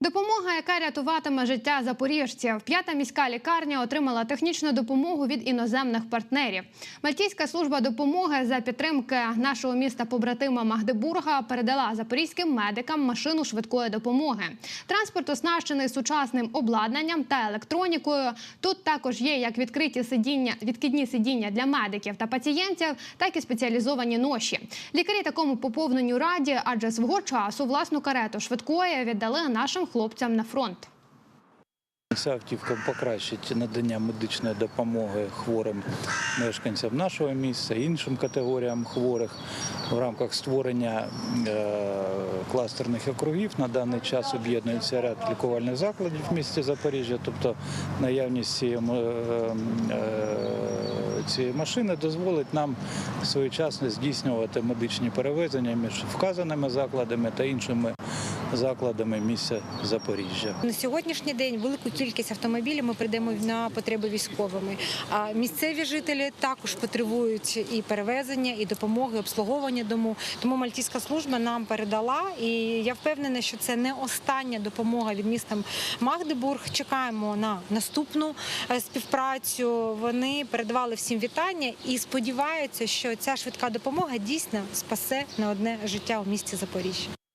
Допомога, яка рятуватиме життя запоріжців. П'ята міська лікарня отримала технічну допомогу від іноземних партнерів. Мальтійська служба допомоги за підтримки нашого міста побратима Магдебурга передала запорізьким медикам машину швидкої допомоги. Транспорт оснащений сучасним обладнанням та електронікою. Тут також є як відкриті сидіння, відкидні сидіння для медиків та пацієнтів, так і спеціалізовані ноші. Лікарі такому поповненню раді, адже свого часу власну карету швидкої віддали нашим хлопцям на фронт. Ця покращить надання медичної допомоги хворим мешканцям нашого міста, іншим категоріям хворих в рамках створення е, кластерних округів. На даний час об'єднується ряд лікувальних закладів в місті Запоріжжя, тобто наявність цієї, е, е, цієї машини дозволить нам своєчасно здійснювати медичні перевезення між вказаними закладами та іншими закладами міста Запоріжжя. На сьогоднішній день велику кількість автомобілів ми прийдемо на потреби військовими. А місцеві жителі також потребують і перевезення, і допомоги, і обслуговування дому. Тому мальтійська служба нам передала, і я впевнена, що це не остання допомога від міста Магдебург. Чекаємо на наступну е, співпрацю. Вони передавали всім вітання і сподіваються, що ця швидка допомога дійсно спасе не одне життя у місті Запоріжжя.